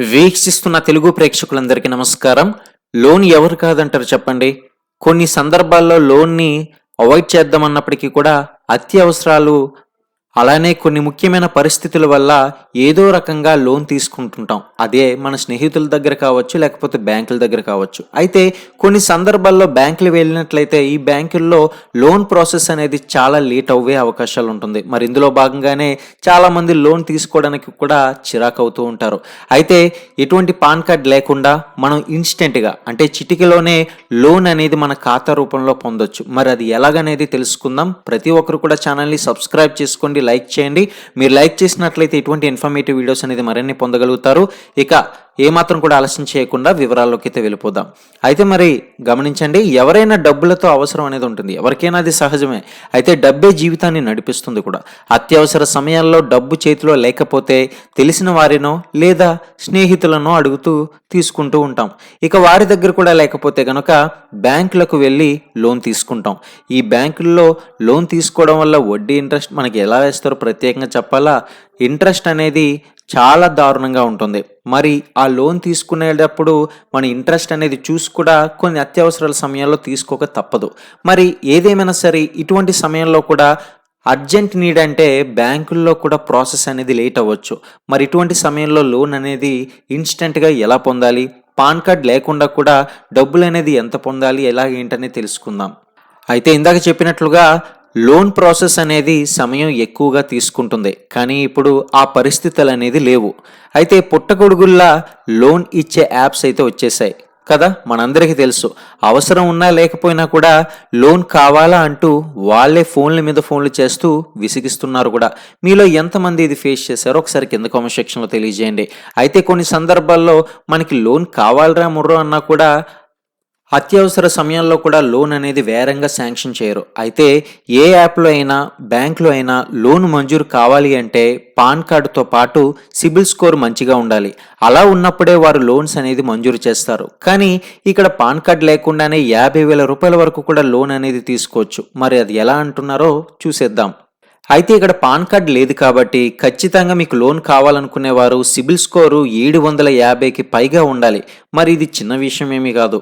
వీక్షిస్తున్న తెలుగు ప్రేక్షకులందరికీ నమస్కారం. లోన్ ఎవరు కాదంటారు చెప్పండి. కొన్ని సందర్భాల్లో లోన్ని అవాయిడ్ చేద్దామన్నప్పటికీ కూడా అత్యవసరాలు అలానే కొన్ని ముఖ్యమైన పరిస్థితుల వల్ల ఏదో రకంగా లోన్ తీసుకుంటుంటాం. అదే మన స్నేహితుల దగ్గర కావచ్చు లేకపోతే బ్యాంకుల దగ్గర కావచ్చు. అయితే కొన్ని సందర్భాల్లో బ్యాంకులు వెళ్ళినట్లయితే ఈ బ్యాంకుల్లో లోన్ ప్రాసెస్ అనేది చాలా లేట్ అవ్వే అవకాశాలు ఉంటుంది. మరి ఇందులో భాగంగానే చాలామంది లోన్ తీసుకోవడానికి కూడా చిరాకు అవుతూ ఉంటారు. అయితే ఎటువంటి పాన్ కార్డ్ లేకుండా మనం ఇన్స్టెంట్గా అంటే చిటికలోనే లోన్ అనేది మన ఖాతా రూపంలో పొందొచ్చు. మరి అది ఎలాగనేది తెలుసుకుందాం. ప్రతి ఒక్కరు కూడా ఛానల్ని సబ్స్క్రైబ్ చేసుకోండి. లైక్ చేయండి. మీరు లైక్ చేసినట్లయితే ఇటువంటి ఇన్ఫర్మేటివ్ వీడియోస్ అనేది మరిన్ని పొందగలుగుతారు. ఇక ఏమాత్రం కూడా ఆలస్యం చేయకుండా వివరాల్లోకి అయితే వెళ్ళిపోదాం. అయితే మరి గమనించండి ఎవరైనా డబ్బులతో అవసరం అనేది ఉంటుంది. ఎవరికైనా అది సహజమే. అయితే డబ్బే జీవితాన్ని నడిపిస్తుంది కూడా. అత్యవసర సమయాల్లో డబ్బు చేతిలో లేకపోతే తెలిసిన వారినో లేదా స్నేహితులను అడుగుతూ తీసుకుంటూ ఉంటాం. ఇక వారి దగ్గర కూడా లేకపోతే కనుక బ్యాంకులకు వెళ్ళి లోన్ తీసుకుంటాం. ఈ బ్యాంకుల్లో లోన్ తీసుకోవడం వల్ల వడ్డీ ఇంట్రెస్ట్ మనకి ఎలా వేస్తారో ప్రత్యేకంగా చెప్పాలా? ఇంట్రెస్ట్ అనేది చాలా దారుణంగా ఉంటుంది. మరి ఆ లోన్ తీసుకునేటప్పుడు మన ఇంట్రెస్ట్ అనేది చూసి కూడా కొన్ని అత్యవసరాల సమయాల్లో తీసుకోక తప్పదు. మరి ఏదేమైనా సరే ఇటువంటి సమయంలో కూడా అర్జెంట్ నీడ్ అంటే బ్యాంకుల్లో కూడా ప్రాసెస్ అనేది లేట్ అవ్వచ్చు. మరి ఇటువంటి సమయంలో లోన్ అనేది ఇన్స్టెంట్గా ఎలా పొందాలి? పాన్ కార్డ్ లేకుండా కూడా డబ్బులు అనేది ఎంత పొందాలి? ఎలా ఏంటనేది తెలుసుకుందాం. అయితే ఇందాక చెప్పినట్లుగా లోన్ ప్రాసెస్ అనేది సమయం ఎక్కువగా తీసుకుంటుంది కానీ ఇప్పుడు ఆ పరిస్థితులు అనేది లేవు. అయితే పుట్టగొడుగుల్లా లోన్ ఇచ్చే యాప్స్ అయితే వచ్చేసాయి. కదా? మనందరికీ తెలుసు. అవసరం ఉన్నా లేకపోయినా కూడా లోన్ కావాలా అంటూ వాళ్ళే ఫోన్ల మీద ఫోన్లు చేస్తూ విసిగిస్తున్నారు కూడా. మీలో ఎంతమంది ఇది ఫేస్ చేశారో ఒకసారి కింద కామెంట్ సెక్షన్లో తెలియజేయండి. అయితే కొన్ని సందర్భాల్లో మనకి లోన్ కావాలరా ముర్రో అన్నా కూడా అత్యవసర సమయంలో కూడా లోన్ అనేది వేరంగా శాంక్షన్ చేయరు. అయితే ఏ యాప్లో అయినా బ్యాంకులో అయినా లోన్ మంజూరు కావాలి అంటే పాన్ కార్డుతో పాటు సిబిల్ స్కోర్ మంచిగా ఉండాలి. అలా ఉన్నప్పుడే వారు లోన్స్ అనేది మంజూరు చేస్తారు. కానీ ఇక్కడ పాన్ కార్డ్ లేకుండానే యాభై వేల రూపాయల వరకు కూడా లోన్ అనేది తీసుకోవచ్చు. మరి అది ఎలా అంటున్నారో చూసేద్దాం. అయితే ఇక్కడ పాన్ కార్డ్ లేదు కాబట్టి ఖచ్చితంగా మీకు లోన్ కావాలనుకునేవారు సిబిల్ స్కోరు ఏడు వందల యాభైకి పైగా ఉండాలి. మరి ఇది చిన్న విషయం ఏమీ కాదు.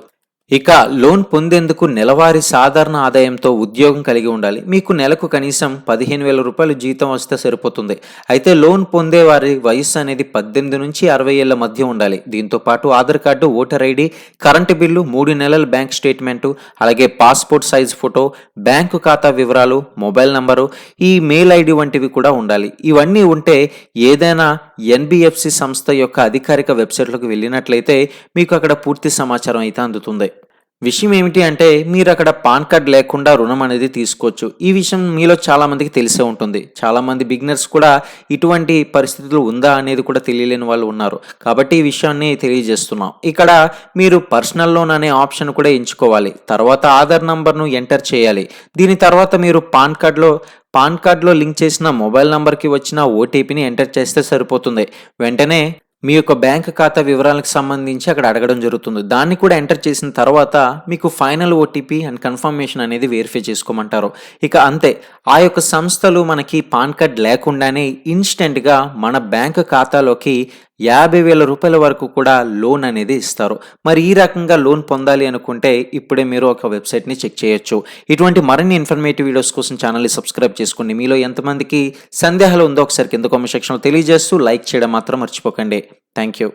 ఇక లోన్ పొందేందుకు నెలవారీ సాధారణ ఆదాయంతో ఉద్యోగం కలిగి ఉండాలి. మీకు నెలకు కనీసం పదిహేను వేల రూపాయలు జీతం వస్తే సరిపోతుంది. అయితే లోన్ పొందే వారి వయసు అనేది పద్దెనిమిది నుంచి అరవై ఏళ్ళ మధ్య ఉండాలి. దీంతో పాటు Aadhaar card voter ID current bill మూడు నెలల బ్యాంక్ స్టేట్మెంటు అలాగే పాస్పోర్ట్ సైజ్ ఫోటో బ్యాంకు ఖాతా వివరాలు mobile number email ID వంటివి కూడా ఉండాలి. ఇవన్నీ ఉంటే ఏదైనా ఎన్బిఎఫ్సి సంస్థ యొక్క అధికారిక వెబ్సైట్లోకి వెళ్ళినట్లయితే మీకు అక్కడ పూర్తి సమాచారం అయితే అందుతుంది. విషయం ఏమిటి అంటే మీరు అక్కడ పాన్ కార్డ్ లేకుండా రుణం అనేది తీసుకోవచ్చు. ఈ విషయం మీలో చాలామందికి తెలిసే ఉంటుంది. చాలామంది బిగినర్స్ కూడా ఇటువంటి పరిస్థితులు ఉందా అనేది కూడా తెలియలేని వాళ్ళు ఉన్నారు. కాబట్టి ఈ విషయాన్ని తెలియజేస్తున్నాం. ఇక్కడ మీరు పర్సనల్ లోన్ అనే ఆప్షన్ కూడా ఎంచుకోవాలి. తర్వాత ఆధార్ నంబర్ను ఎంటర్ చేయాలి. దీని తర్వాత మీరు పాన్ కార్డ్లో పాన్ కార్డ్లో లింక్ చేసిన మొబైల్ నంబర్కి వచ్చిన ఓటీపీని ఎంటర్ చేస్తే సరిపోతుంది. వెంటనే మీ యొక్క బ్యాంక్ ఖాతా వివరాలకు సంబంధించి అక్కడ అడగడం జరుగుతుంది. దాన్ని కూడా ఎంటర్ చేసిన తర్వాత మీకు ఫైనల్ ఓటీపీ అండ్ కన్ఫర్మేషన్ అనేది వెరిఫై చేసుకోమంటారు. ఇక అంతే ఆ యొక్క సంస్థలు మనకి పాన్ కార్డ్ లేకుండానే ఇన్స్టెంట్గా మన బ్యాంక్ ఖాతాలోకి యాభై వేల రూపాయల వరకు కూడా లోన్ అనేది ఇస్తారు. మరి ఈ రకంగా లోన్ పొందాలి అనుకుంటే ఇప్పుడే మీరు ఒక వెబ్సైట్ని చెక్ చేయొచ్చు. ఇటువంటి మరిన్ని ఇన్ఫర్మేటివ్ వీడియోస్ కోసం ఛానల్ని సబ్స్క్రైబ్ చేసుకోండి. మీలో ఎంతమందికి సందేహాలు ఉందో ఒకసారి కింద కామెంట్ సెక్షన్లో తెలియజేస్తూ లైక్ చేయడం మాత్రం మర్చిపోకండి. Thank you